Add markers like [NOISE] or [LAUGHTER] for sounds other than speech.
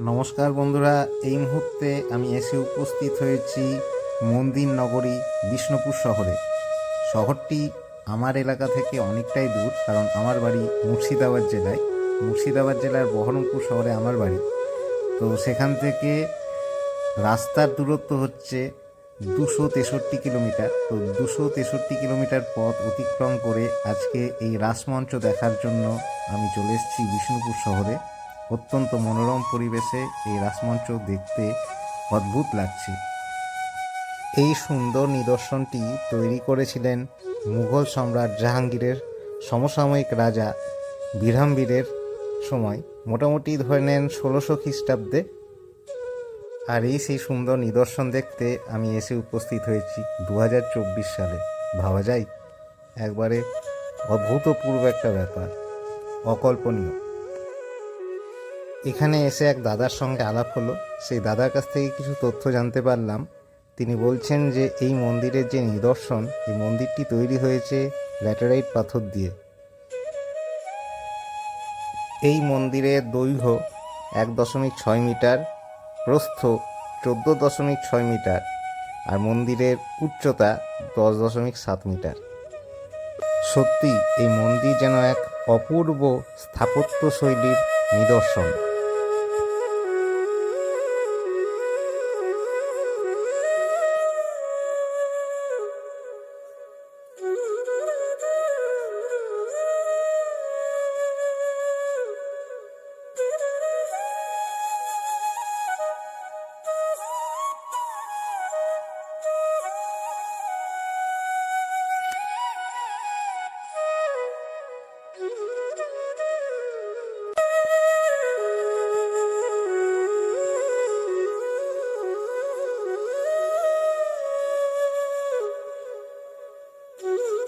নমস্কার বন্ধুরা, এই মুহূর্তে আমি এসে উপস্থিত হয়েছি মন্দির নগরী বিষ্ণুপুর শহরে। শহরটি আমার এলাকা থেকে অনেকটাই দূর, কারণ আমার বাড়ি মুর্শিদাবাদ জেলায়। মুর্শিদাবাদ জেলার বহরমপুর শহরে আমার বাড়ি। তো সেখান থেকে রাস্তার দূরত্ব হচ্ছে দুশো তেষট্টি কিলোমিটার। তো দুশো তেষট্টি কিলোমিটার পথ অতিক্রম করে আজকে এই রাসমঞ্চ দেখার জন্য আমি চলে এসেছি বিষ্ণুপুর শহরে। অত্যন্ত মনোরম পরিবেশে এই রাসমঞ্চ দেখতে অদ্ভুত লাগছে। এই সুন্দর নিদর্শনটি তৈরি করেছিলেন মুঘল সম্রাট জাহাঙ্গীরের সমসাময়িক রাজা বিরামবীরের সময়। মোটামুটি ধরে নেন ষোলোশো খ্রিস্টাব্দে। আর এই সেই সুন্দর নিদর্শন দেখতে আমি এসে উপস্থিত হয়েছি দু হাজার চব্বিশ সালে। ভাবা যায়, একবারে অভূতপূর্ব একটা ব্যাপার, অকল্পনীয়। এখানে এসে এক দাদার সঙ্গে আলাপ হলো। সেই দাদার কাছ থেকে কিছু তথ্য জানতে পারলাম। তিনি বলছেন যে, এই মন্দিরের যে নিদর্শন, এই মন্দিরটি তৈরি হয়েছে ল্যাটেরাইট পাথর দিয়ে। এই মন্দিরের দৈর্ঘ্য এক দশমিক ছয় মিটার, প্রস্থ চোদ্দ দশমিক ছয় মিটার, আর মন্দিরের উচ্চতা দশ দশমিক সাত মিটার। সত্যি, এই মন্দির যেন এক অপূর্ব স্থাপত্য শৈলীর নিদর্শন। Mm-hmm. [LAUGHS]